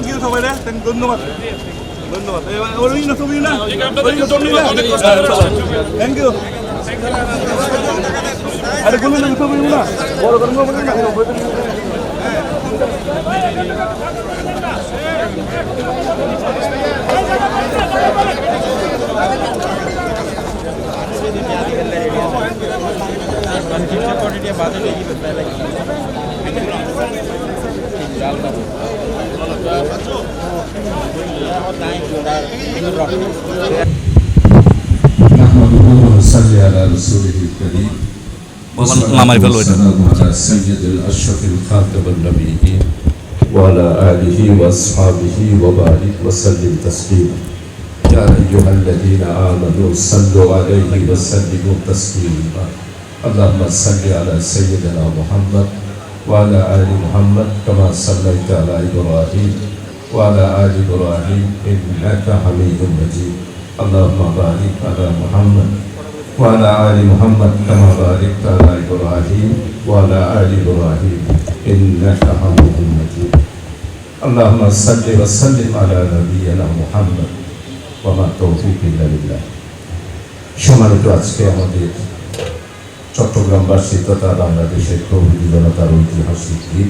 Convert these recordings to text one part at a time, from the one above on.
Thank you সবাই রে ধন্যবাদ। ধন্যবাদ ওর না তুমি না থ্যাংক ইউ আরে কোনো না ছবি না বড় গরম না वन फिफ्टी क्वांटिटी बाद में ही बताया মামার ফেলো এটা। والسلام على سيد الأشرف الخاتم النبيين وعلى آله وأصحابه وبارك وسلم تسليما يا أيها الذين آمنوا صلوا عليه وسلموا تسليما اللهم صل على سيدنا محمد وعلى آل محمد كما صليت على إبراهيم وعلى آل إبراهيم إنك حميد مجيد اللهم بارك على محمد وعلى آل محمد كما باركت على إبراهيم وعلى آل إبراهيم إنك حميد مجيد اللهم صل وسلم على نبينا محمد وما توفيق إلا بالله সম্মানিত আজকে আমাদের চট্টগ্রামবাসী তথা বাংলাদেশের প্রভৃতি জনতার ঐতিহাসিক দিন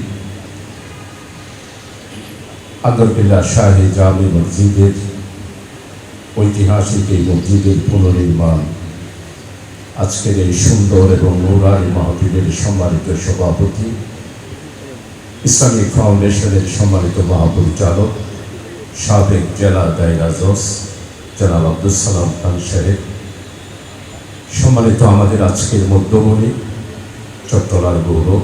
আন্দরকিল্লা শাহী জামি মসজিদের ঐতিহাসিক এই মসজিদের পুনর্নির্মাণ আজকের এই সুন্দর এবং নৌরানি মাহফিলের সম্মানিত সভাপতি, ইসলামিক ফাউন্ডেশনের সম্মানিত মহাপরিচালক, সাবেক জেলা দায়রা জজ জনাব আব্দুল সালাম খান সাহেব, সম্মানিত আমাদের আজকের মধ্যমণি, চট্টলার গৌরব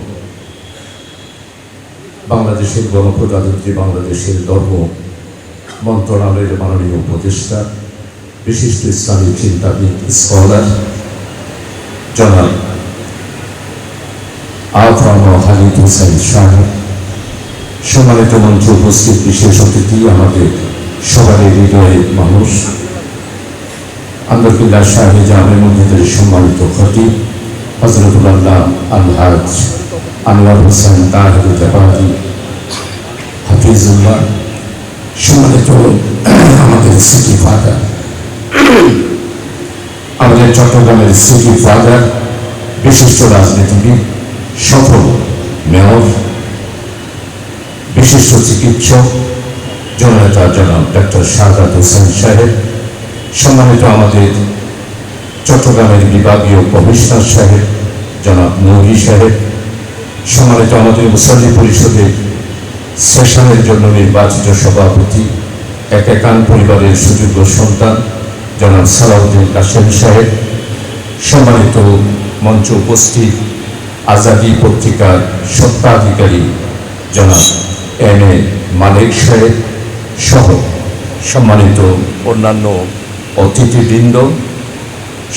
বাংলাদেশের গণপ্রজাতন্ত্রী, বাংলাদেশের ধর্ম মন্ত্রণালয়ের মাননীয় উপদেষ্টা, বিশিষ্ট ইসলামী চিন্তাবিদ, স্কলার, জনাব আফরাম হালিদ হুসাইন শাহ, সম্মানিত মঞ্চে উপস্থিত, বিশেষ অতিথি, আমাদের সবারই হৃদয়ের মানুষ আন্দরকিল্লা শাহী জামে মসজিদের সম্মানিত খতিব হজরতুল্লাহ আলহাজ আনোয়ার হোসেন তাহের জাপানি হাফিজুল্লাহ সম্মানিত আমাদের সিটি ফাদার। আমাদের চট্টগ্রামের সিটি ফাদার, বিশিষ্ট রাজনীতিবিদ, সফল মেয়র, বিশিষ্ট চিকিৎসক, জননেতা জনাব ডক্টর শাহাদ হোসেন সাহেব, সম্মানিত আমাদের চট্টগ্রামের বিভাগীয় কমিশনার সাহেব, জনাব নুরি সাহেব সম্মানিত আমাদের মুসল্লি পরিষদের সেশনের জন্য নির্বাচিত সভাপতি এক একান পরিবারের সুযোগ্য সন্তান, জনাব সালাউদ্দিন কাশেম সাহেব। সম্মানিত মঞ্চ উপস্থিত আজাদি পত্রিকার সত্ত্বাধিকারী জনাব এম এ মালিক সাহেব সহ সম্মানিত অন্যান্য অতিথিবৃন্দ,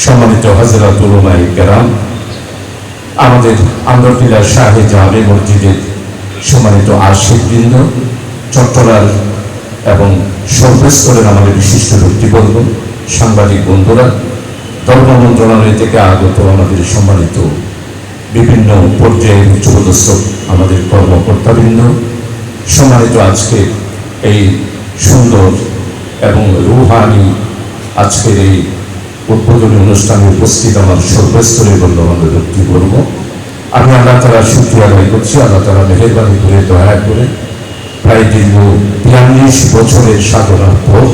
সম্মানিত হাজরাত উলমাই কেরাম আমাদের আন্দরকিল্লা শাহে জাহাবে মসজিদের সম্মানিত আশিকবৃন্দ চট্টলার এবং সর্বস্তরের আমাদের বিশিষ্ট ব্যক্তিবর্গ, সাংবাদিক বন্ধুরা, ধর্ম মন্ত্রণালয় থেকে আগত আমাদের সম্মানিত বিভিন্ন পর্যায়ের উচ্চপদস্থ আমাদের কর্মকর্তাবৃন্দ, সম্মানিত আজকে এই সুন্দর এবং রুহানি আজকের এই উদ্বোধনী অনুষ্ঠানে উপস্থিত আমার সর্বস্তরের বন্ধুবান্ধব ব্যক্তিবর্গ আমি আল্লাহ তালা শুক্রিয়া আদায় করছি, আল্লাহ তালা মেহরবানি করে, দয়া করে প্রায় দীর্ঘ বিয়াল্লিশ বছরের সাধনার পর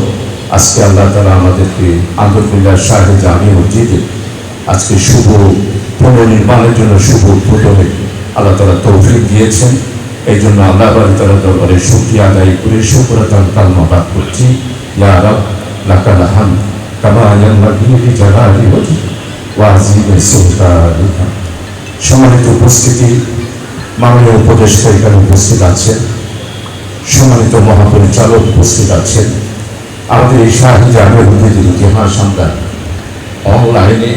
আজকে আল্লাহ তারা আমাদেরকে আন্দরকুল্লাহ শাহে জামি মসজিদে, আজকে শুভ পুনর্নির্মাণের জন্য শুভ উদ্বোধনে আল্লাহ তারা তৌফিক দিয়েছেন। এই জন্য আল্লাহ তালা দরবারে শুক্রিয়া আদায় করে শুক্রতান কালমা পাঠ করছি। ইয়া রব, লাকাল ইয়ানবাগি লিজালালি ওয়াজহি ওয়া আযীমি সুলতানিকা সম্মানিত উপস্থিতি, মাননীয় উপদেষ্টা এখানে উপস্থিত আছেন। সম্মানিত মহাপরিচালক উপস্থিত আছেন। আমাদের এই শাহী জামের মসজিদের ইতিহাস আমরা অনলাইনে,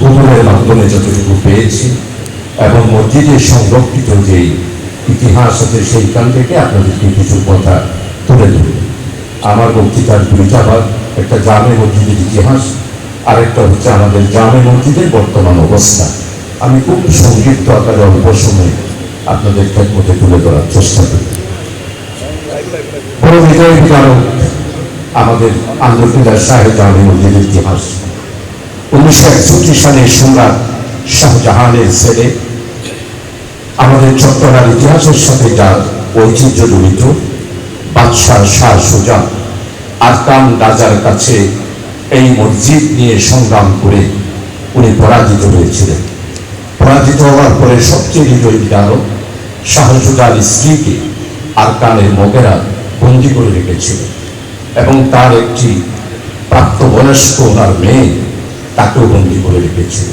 গুগলের মাধ্যমে যতটুকু পেয়েছি এবং মসজিদের সংরক্ষিত যে ইতিহাস আছে সেইখান থেকে আপনাদেরকে কিছু কথা তুলে ধরব। আমার বক্তৃতার দুইটা ভাগ, একটা জামে মসজিদের ইতিহাস, আরেকটা হচ্ছে আমাদের জামে মসজিদের বর্তমান অবস্থা। আমি খুব সংক্ষিপ্ত আকারে অল্প সময়ে আপনাদের মধ্যে তুলে ধরার চেষ্টা করি। বড় হৃদয় বিকারক আমাদের আন্দরকিল্লার শাহেদ জাহানি মসজিদের ইতিহাস। উনিশশো একষট্টি সালে সম্রাট শাহজাহানের ছেলে, আমাদের চট্টগ্রাম ইতিহাসের সাথে যার ঐতিহ্য জড়িত। বাদশাহ শাহ সুজা আরকান রাজার কাছে এই মসজিদ নিয়ে সংগ্রাম করে উনি পরাজিত হয়েছিলেন। পরাজিত হওয়ার পরে সবচেয়ে হৃদয় বিদারক শাহ সুজার স্ত্রীকে আরকানের মগেরা বন্দি করে রেখেছিলেন এবং তার একটি প্রাপ্তবয়স্ক ওনার মেয়ে তাকেও বন্দি করে রেখেছিল।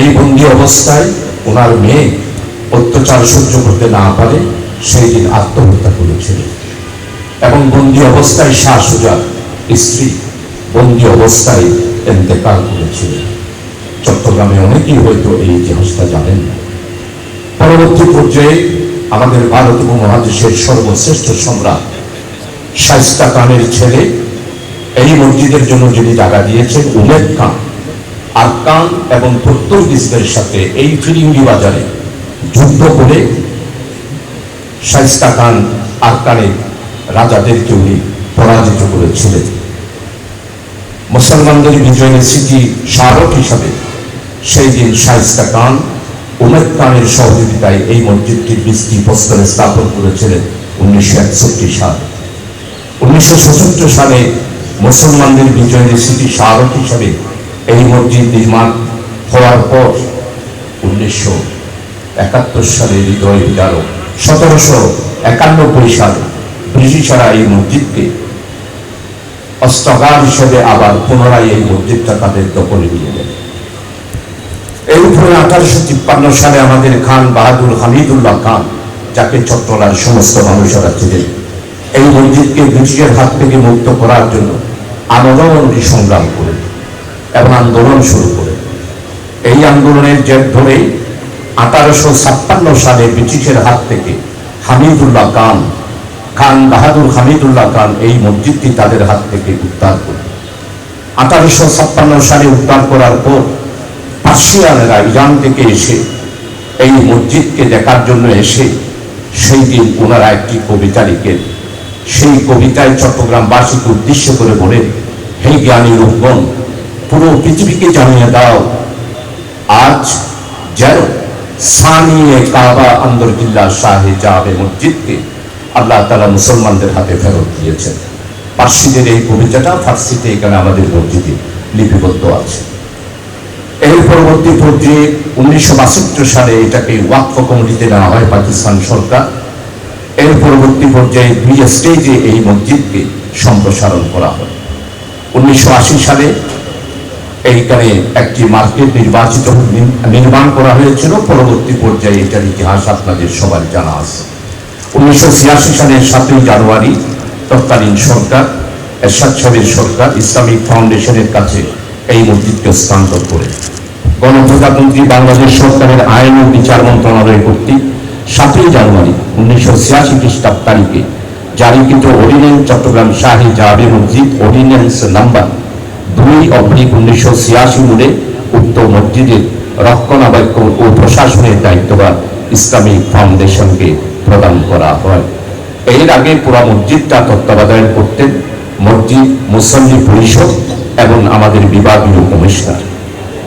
এই বন্দি অবস্থায় ওনার মেয়ে অত্যাচার সহ্য করতে না পারে, সেই দিন আত্মহত্যা করেছিলেন এবং বন্দি অবস্থায় শাহ স্ত্রী, বন্দি অবস্থায় এতেকাল করেছিলেন চট্টগ্রামে অনেকেই হয়তো এই ইতিহাসটা জানেন না। পরবর্তী পর্যায়ে আমাদের ভারত উপমহাদেশের সর্বশ্রেষ্ঠ সম্রাট শাইস্তা খানের ছেলে, এই মসজিদের জন্য যিনি টাকা দিয়েছেন উমেদ খান। আর কান এবং পর্তুগিজদের সাথে এই ফিরিঙ্গি বাজারে যুদ্ধ করে শাইস্তা খান আরকানের রাজাদেরকে উনি পরাজিত করেছিলেন। মুসলমানদের বিজয়ের স্মৃতি স্মারক হিসাবে সেই দিন শাইস্তা খান উমেদ খানের সহযোগিতায় এই মসজিদটি বৃষ্টি প্রস্তরে স্থাপন করেছিলেন উনিশশো একষট্টি সালে। উনিশশো সালে মুসলমানদের বিজয়ের স্মৃতি স্মারক হিসাবে এই মসজিদ নির্মাণ হওয়ার পর উনিশশো একাত্তর সালে হৃদয় বিদারক সতেরোশো একানব্বই সালে ব্রিটিশরা এই মসজিদকে অস্ত্রাগার হিসেবে আবার পুনরায় এই মসজিদটা তাদের দখলে নিয়ে নেয় এর উপরে আঠারোশো তিপ্পান্ন সালে আমাদের খান বাহাদুর হামিদুল্লাহ খান, যাকে চট্টলার সমস্ত মানুষেরা ছিলেন এই মসজিদকে ব্রিটিশের হাত থেকে মুক্ত করার জন্য আন্দোলনটি সংগ্রাম করে এবং আন্দোলন শুরু করে। এই আন্দোলনের জের ধরে আঠারোশো ছাপ্পান্ন সালে ব্রিটিশের হাত থেকে হামিদুল্লাহ খান খান বাহাদুর হামিদুল্লাহ খান এই মসজিদটি তাদের হাত থেকে উদ্ধার করে। আঠারোশো ছাপ্পান্ন সালে উদ্ধার করার পর পার্সিয়ানেরা ইরান থেকে এসে এই মসজিদকে দেখার জন্য এসে সেই দিন ওনারা একটি কবিতা লিখেন সেই কবিতায় চট্টগ্রামবাসীকে উদ্দেশ্য করে বলেন হে জ্ঞানী রূপগণ পুরো পৃথিবীকে জানিয়ে দাও, আজ যেন সানিয়ে কাবা আন্দরকিল্লা শাহে জাবে মসজিদকে আল্লাহ তালা মুসলমানদের হাতে ফেরত দিয়েছেন। পার্সিদের এই কবিতাটা ফার্সিতে এখানে আমাদের মসজিদে লিপিবদ্ধ আছে। এর পরবর্তী পর্যায়ে উনিশশো বাষট্টি সালে এটাকে ওয়াকফ কমিটিতে নেওয়া হয় পাকিস্তান সরকার। এর পরবর্তী পর্যায়ে দুই স্টেজে এই মসজিদকে সম্প্রসারণ করা হয়। উনিশশো আশি সালে এইখানে একটি মার্কেট নির্বাচিত নির্মাণ করা হয়েছিল। পরবর্তী পর্যায়ে এটার ইতিহাস আপনাদের সবার জানা আছে। উনিশশো ছিয়াশি সালের সাতই জানুয়ারি তৎকালীন সরকার, এরশাদ সাহেবের সরকার ইসলামিক ফাউন্ডেশনের কাছে এই মসজিদকে হস্তান্তর করে। গণপ্রজাতন্ত্রী বাংলাদেশ সরকারের আইন ও বিচার মন্ত্রণালয় কর্তৃক সাতই জানুয়ারি উনিশশো ছিয়াশি খ্রিস্টাব্দ তারিখে জারিকৃত অর্ডিন্যান্স চট্টগ্রাম শাহী জাহাবি মসজিদ অর্ডিন্যান্স নাম্বার দুই অব্লিক উনিশশো ছিয়াশি মূলে উক্ত মসজিদের রক্ষণাবেক্ষণ ও প্রশাসনের দায়িত্বভার ইসলামিক ফাউন্ডেশনকে প্রদান করা হয়। এর আগে পুরা মসজিদটা তত্ত্বাবধান করতেন মসজিদ মুসল্লি পরিষদ এবং আমাদের বিভাগীয় কমিশনার।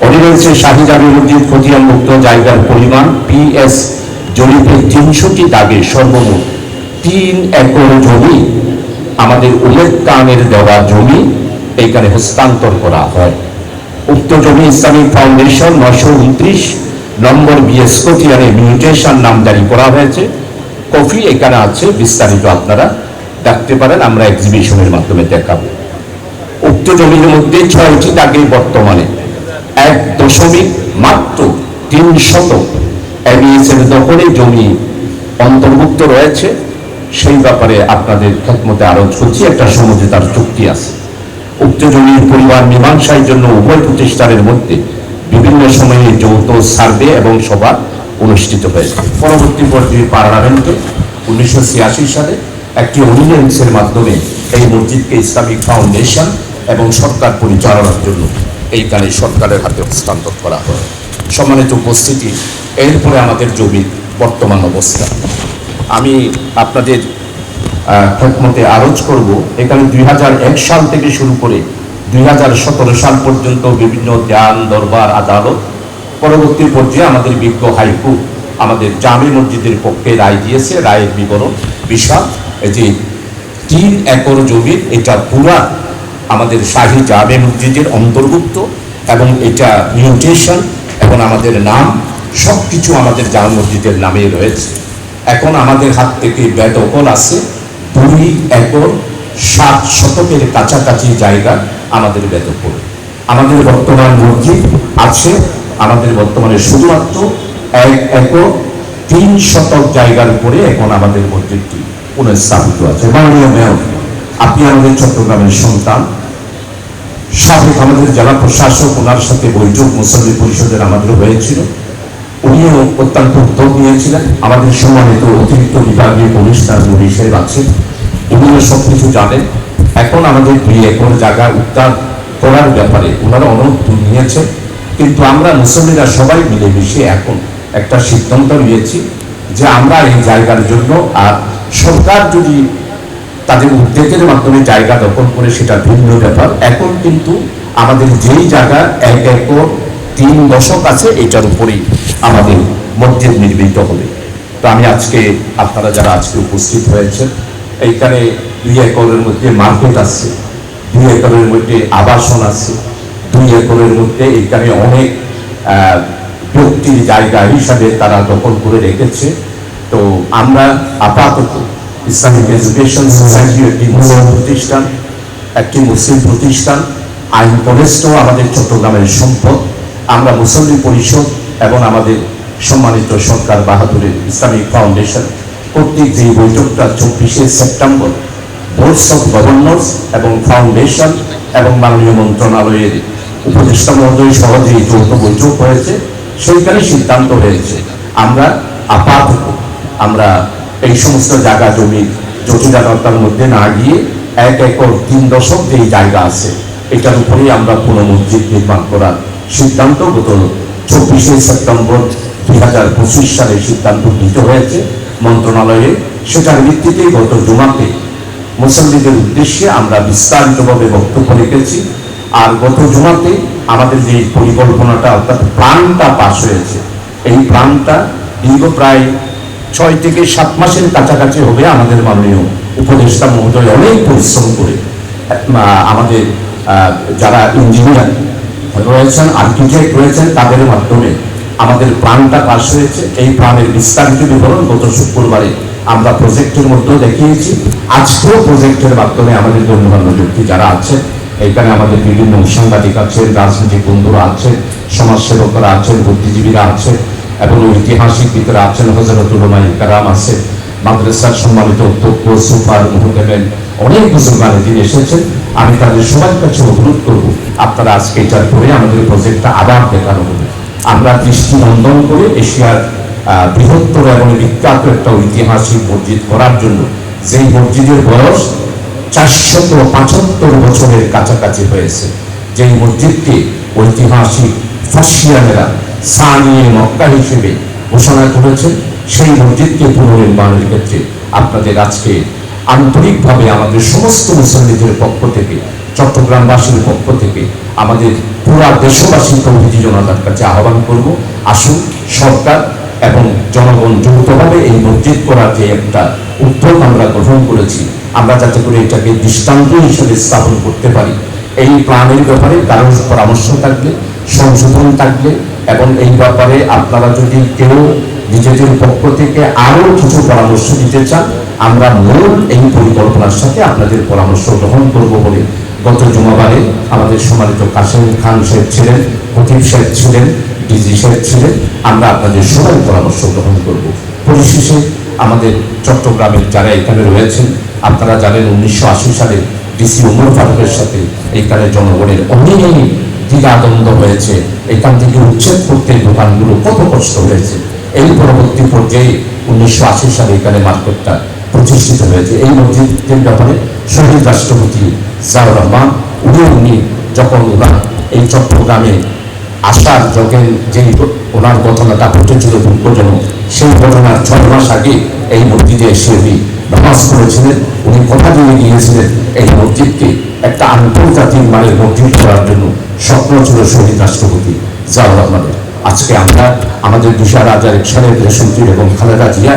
অর্ডিন্যান্সে শাহিজাবি মসজিদ খতিয়ান মুক্ত জায়গার পরিমাণ, পিএস জরিপে তিনশোটি দাগে সর্বমোট তিন একর জমি আমাদের উমেদ কানের দেওয়া জমি এইখানে হস্তান্তর করা হয়। উক্ত জমি ইসলামিক ফাউন্ডেশন নশো উনত্রিশ নম্বর বিএস কোটিয়ারে মিউটেশন নাম জারি করা হয়েছে। কফি এখানে আছে, বিস্তারিত আপনারা দেখতে পারেন, আমরা এক্সিবিশনের মাধ্যমে দেখাবো। উক্ত জমির মধ্যে ছয়টি দাগে বর্তমানে। এক দশমিক মাত্র তিন শত এবিএস এর দখলে জমি অন্তর্ভুক্ত রয়েছে। সেই ব্যাপারে আপনাদের খেতমতে আরও চলছে একটা সমঝোতার চুক্তি আছে। উক্ত জমির পরিবার মীমাংসার জন্য উভয় প্রতিষ্ঠানের মধ্যে বিভিন্ন সময়ে যৌথ সার্ভে এবং সভা অনুষ্ঠিত হয়েছে। পরবর্তী পর্যায়ে পার্লামেন্টে উনিশশো ছিয়াশি সালে একটি অর্ডিন্যান্সের মাধ্যমে এই মসজিদকে ইসলামিক ফাউন্ডেশন এবং সরকার পরিচালনার জন্য এই এইখানে সরকারের হাতে হস্তান্তর করা হয়। সম্মানিত উপস্থিতি, এরপরে আমাদের জমির বর্তমান অবস্থা। আমি আপনাদের খেদমতে আরজ করব, এখানে দুই হাজার এক সাল থেকে শুরু করে দুই হাজার সতেরো সাল পর্যন্ত বিভিন্ন ধ্যান দরবার, আদালত পরবর্তী পর্যায়ে আমাদের বিজ্ঞ হাইকোর্ট আমাদের জামে মসজিদের পক্ষে রায় দিয়েছে, রায়ের বিবরণ বিশাল যে তিন একর জমির এটা পুরা আমাদের শাহী জামে মসজিদের অন্তর্ভুক্ত এবং এটা মিউটেশন এবং আমাদের নাম সব কিছু আমাদের জামে মসজিদের নামে রয়েছে। এখন আমাদের হাত থেকে বেদখল আছে, দুই একর, সাত শতকের কাছাকাছি জায়গা আমাদের বেদখল আমাদের বর্তমান মসজিদ আছে আমাদের বর্তমানে শুধুমাত্র এক একর, তিন শতক জায়গার উপরে এখন আমাদের মসজিদটি পুনঃস্থাপিত আছে। মাননীয় মেয়র, আপনি আমাদের চট্টগ্রামের সন্তান। সাবেক আমাদের জেলা প্রশাসক, ওনার সাথে বৈঠক মুসল্লি পরিষদের আমাদের হয়েছিল। উনিও অত্যন্ত উদ্যোগ নিয়েছিলেন। আমাদের সম্মানিত অতিরিক্ত বিভাগীয় কমিশনার নুরি সাহেব আছেন। উনিও সব কিছু জানেন। এখন আমাদের দুই একর জায়গা উদ্ধার করার ব্যাপারে ওনারা অনুরোধ নিয়েছেন। কিন্তু আমরা মুসল্লিরা সবাই মিলেমিশে এখন একটা সিদ্ধান্ত নিয়েছি যে আমরা এই জায়গার জন্য আর সরকার যদি তাদের উদ্যোগের মাধ্যমে জায়গা দখল করে সেটা ভিন্ন ব্যাপার। এখন কিন্তু আমাদের যেই জায়গা এক একর, তিন দশক আছে, এটার উপরেই আমাদের মসজিদ নির্মিত হবে। তো আমি আজকে আপনারা যারা আজকে উপস্থিত হয়েছেন, এইখানে দুই একরের মধ্যে মার্কেট আছে, দুই একরের মধ্যে আবাসন আছে দুই মধ্যে এখানে অনেক ব্যক্তির জায়গা হিসাবে তারা দখল করে রেখেছে। তো আমরা আপাতত ইসলামিক এডুকেশন সোসাইটি একটি মুসলিম প্রতিষ্ঠান, একটি মুসলিম প্রতিষ্ঠান। আইন কলেজটাও আমাদের চট্টগ্রামের সম্পদ। আমরা মুসলিম পরিষদ এবং আমাদের সম্মানিত সরকার বাহাদুরের ইসলামিক ফাউন্ডেশন কর্তৃক যে বৈঠকটা চব্বিশে সেপ্টেম্বর বোর্ডস অফ গভর্নর্স এবং ফাউন্ডেশন এবং মাননীয় মন্ত্রণালয়ের উপদেষ্টা মহোদয় সহ যে যৌথ বৈঠক হয়েছে সেইখানে সিদ্ধান্ত হয়েছে আমরা আপাতত আমরা এই সমস্ত জায়গা জমি, জটিলতার মধ্যে না গিয়ে এক একর, তিন দশক যেই জায়গা আছে, এটার উপরেই আমরা পুনঃমসজিদ নির্মাণ করার সিদ্ধান্ত গত চব্বিশে সেপ্টেম্বর দুই হাজার পঁচিশ সালে সিদ্ধান্ত নিতে হয়েছে। মন্ত্রণালয়ে সেটার ভিত্তিতে গত জুমাতে মুসল্লিদের উদ্দেশ্যে আমরা বিস্তারিতভাবে বক্তব্য রেখেছি। আর গত জুমাতে আমাদের যে পরিকল্পনাটা অর্থাৎ প্ল্যানটা পাশ হয়েছে, এই প্ল্যানটা দীর্ঘ প্রায় ছয় থেকে সাত মাসের কাছাকাছি হবে আমাদের মাননীয় উপদেষ্টা মহোদয় অনেক পরিশ্রম করে। আমাদের যারা ইঞ্জিনিয়ার রয়েছেন আর্কিটেক্ট রয়েছেন, তাদের মাধ্যমে আমাদের প্ল্যানটা পাশ হয়েছে। এই প্ল্যানের বিস্তারিত বিবরণ গত শুক্রবারে আমরা প্রজেক্টের মধ্যেও দেখিয়েছি। আজকেও প্রজেক্টের মাধ্যমে আমাদের গণ্যমান্য ব্যক্তি যারা আছেন এখানে আমাদের বিভিন্ন সাংবাদিক আছেন রাজনৈতিক বন্ধুরা আছেন সমাজসেবকরা আছেন বুদ্ধিজীবীরা আছেন এবং ঐতিহাসিক ভিতরে আছেন হজরতুল রুমাই কারাম আছে। মাদ্রাসার সম্মানিত অধ্যক্ষ সুপার মুহুদেবেন অনেক বুজুর্গানে তিনি এসেছেন। আমি তাদের সবার কাছে অনুরোধ করব, আপনারা আজকে এটার পরে আমাদের প্রজেক্টটা আবার দেখানো হবে। আমরা দৃষ্টি নন্দন করে এশিয়ার বৃহত্তর এবং বিখ্যাত একটা ঐতিহাসিক মসজিদ করার জন্য, যেই মসজিদের বয়স চারশত পঁচাত্তর বছরের কাছাকাছি হয়েছে। যেই মসজিদকে ঐতিহাসিক ফার্সিয়ানেরা সানিয়ে মক্কা হিসেবে ঘোষণা করেছে, সেই মসজিদকে পুনর্নির্মাণের ক্ষেত্রে আপনাদের আজকে আন্তরিকভাবে আমাদের সমস্ত মুসল্লিদের পক্ষ থেকে, চট্টগ্রামবাসীর পক্ষ থেকে, আমাদের পুরা দেশবাসী প্রভৃতি জনতার কাছে আহ্বান করব। আসুন, সরকার এবং জনগণ যৌথভাবে এই মসজিদ করার যে একটা উদ্যোগ আমরা গ্রহণ করেছি আমরা যাতে করে এটাকে দৃষ্টান্ত হিসেবে স্থাপন করতে পারি। এই প্ল্যানের ব্যাপারে কারোর পরামর্শ থাকলে, সংশোধন থাকলে এবং এই ব্যাপারে আপনারা যদি কেউ নিজেদের পক্ষ থেকে আরও কিছু পরামর্শ দিতে চান, আমরা মূল এই পরিকল্পনার সাথে আপনাদের পরামর্শ গ্রহণ করব বলে গত জুমাবারে আমাদের সম্মানিত কাসেম খান সাহেব ছিলেন, খতিব সাহেব ছিলেন, ডিজি সাহেব ছিলেন, আমরা আপনাদের সবাই পরামর্শ গ্রহণ করব। পরিশেষে আমাদের চট্টগ্রামের যারা এখানে রয়েছেন আপনারা জানেন উনিশশো আশি সালে ডিসি উমর ফারুকের সাথে এখানে জনগণের অনেক দ্বিধাদ্বন্দ্ব হয়েছে। এখান থেকে উচ্ছেদ করতে দোকানগুলো কত কষ্ট হয়েছে। এই পরবর্তী পর্যায়ে উনিশশো আশি সালে এখানে মার্কেটটা প্রতিষ্ঠিত হয়েছে। এই মসজিদের ব্যাপারে শহীদ রাষ্ট্রপতি জিয়াউর রহমান, উনি উনি যখন ওনার এই চট্টগ্রামে আসার যখন যেই ওনার ঘটনাটা ঘটেছিল দুঃখজনক সেই ঘটনার ছয় মাস আগে এই মসজিদে এসে উনি নামাজ পড়েছিলেন, উনি কথা দিয়ে গিয়েছিলেন এই মসজিদকে একটা আন্তর্জাতিক মানের মসজিদ করার জন্য স্বপ্ন ছিল শহীদ রাষ্ট্রপতি জিয়াউর রহমানের। আজকে আমরা আমাদের বিশাল রাজার সালের রেশমটির এবং খালেদা জিয়া,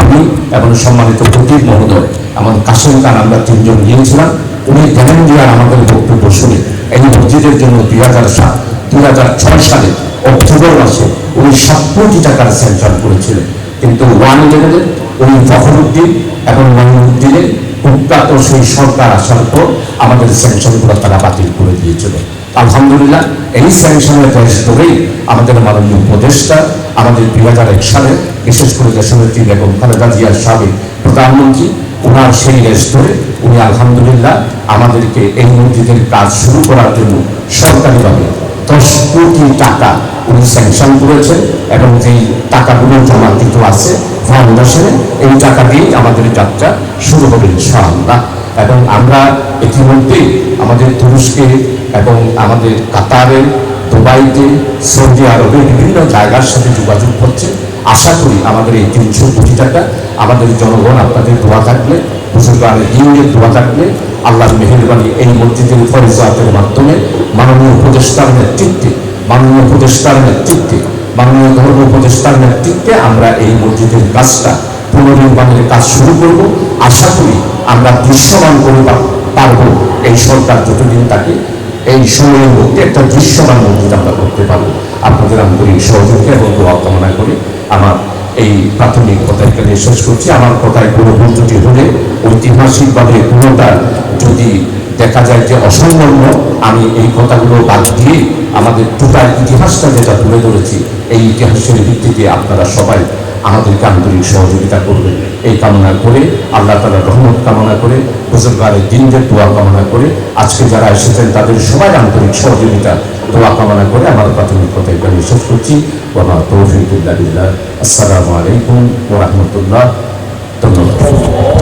আমি এবং সম্মানিত প্রতীক মহোদয়, এমন কাসেম খান আমরা তিনজন গিয়েছিলাম, উনি জ্ঞান দিয়ার আমাদের বক্তব্য শুনে এই মসজিদের জন্য দুই হাজার সাত, দুই হাজার ছয় সালে অক্টোবর মাসে উনি সাত কোটি টাকার স্যাংশন করেছিলেন। কিন্তু ওয়ান ইলেভেনে উনি ফখরুদ্দিন এবং মহিনুদ্দিনের কুখ্যাত সেই সরকার আসার পর আমাদের স্যাংশনগুলো তারা বাতিল করে দিয়েছিল। আলহামদুলিল্লাহ, এই স্যাংশনের দেশ ধরেই আমাদের মাননীয় উপদেষ্টা, আমাদের দুই হাজার এক সালে, বিশেষ করে দেশনেত্রী বেগম খালেদা জিয়ার সাবেক প্রধানমন্ত্রী ওনার সেই দেশ ধরে উনি আলহামদুলিল্লাহ আমাদেরকে এই মসজিদের কাজ শুরু করার জন্য সরকারিভাবে দশ কোটি টাকা উনি স্যাংশন করেছেন এবং যেই টাকাগুলো জমাকৃত আছে ফাউন্ডেশনে, এই টাকা দিয়ে আমাদের যাত্রা শুরু হবে, ইনশাআল্লাহ। এবং আমরা ইতিমধ্যেই আমাদের তুরস্কে এবং আমাদের কাতারে দুবাইতে, সৌদি আরবে বিভিন্ন জায়গার সাথে যোগাযোগ করছে আশা করি আমাদের এই তিনশো কোটি টাকা আমাদের জনগণ আপনাদের দোয়া থাকলে বুজুর্গানের দিনের দোয়া থাকলে আল্লাহর মেহেরবানি এই মসজিদের ফরিজাতের মাধ্যমে মাননীয় উপদেষ্টার নেতৃত্বে, মাননীয় উপদেষ্টার নেতৃত্বে, মাননীয় ধর্ম উপদেষ্টার নেতৃত্বে আমরা এই মসজিদের কাজটা, পুনর্নির্মাণের কাজ শুরু করব। আশা করি আমরা দৃশ্যমান করে পারব এই সরকার যতদিন থাকে। এই সময়ের মধ্যে একটা দৃশ্যমান মসজিদ আমরা করতে পারব। আপনাদের আন্তরিক সহযোগিতা এবং দোয়া কামনা করে আমার এই প্রাথমিক কথা শেষ করছি। আমার কথায় কোনো ভুল ত্রুটি হলে ঐতিহাসিকভাবে কোনোটা যদি দেখা যায় যে অসংলগ্ন আমি এই কথাগুলো বাদ দিয়ে আমাদের টোটাল ইতিহাসটা যেটা তুলে ধরেছি, এই ইতিহাসের ভিত্তিতে আপনারা সবাই আমাদেরকে আন্তরিক সহযোগিতা করবে এই কামনা করে, আল্লাহ তালা রহমত কামনা করে বুজুর্গারের দিনদের দোয়া কামনা করে, আজকে যারা এসেছেন তাদের সবাই আন্তরিক সহযোগিতা, দোয়া কামনা করে আমার প্রাথমিক কথা এখানে শেষ করছি। বাবা তৌফিকুল্লাহ আসসালামু আলাইকুম ওরহমতুল্লাহ ধন্যবাদ।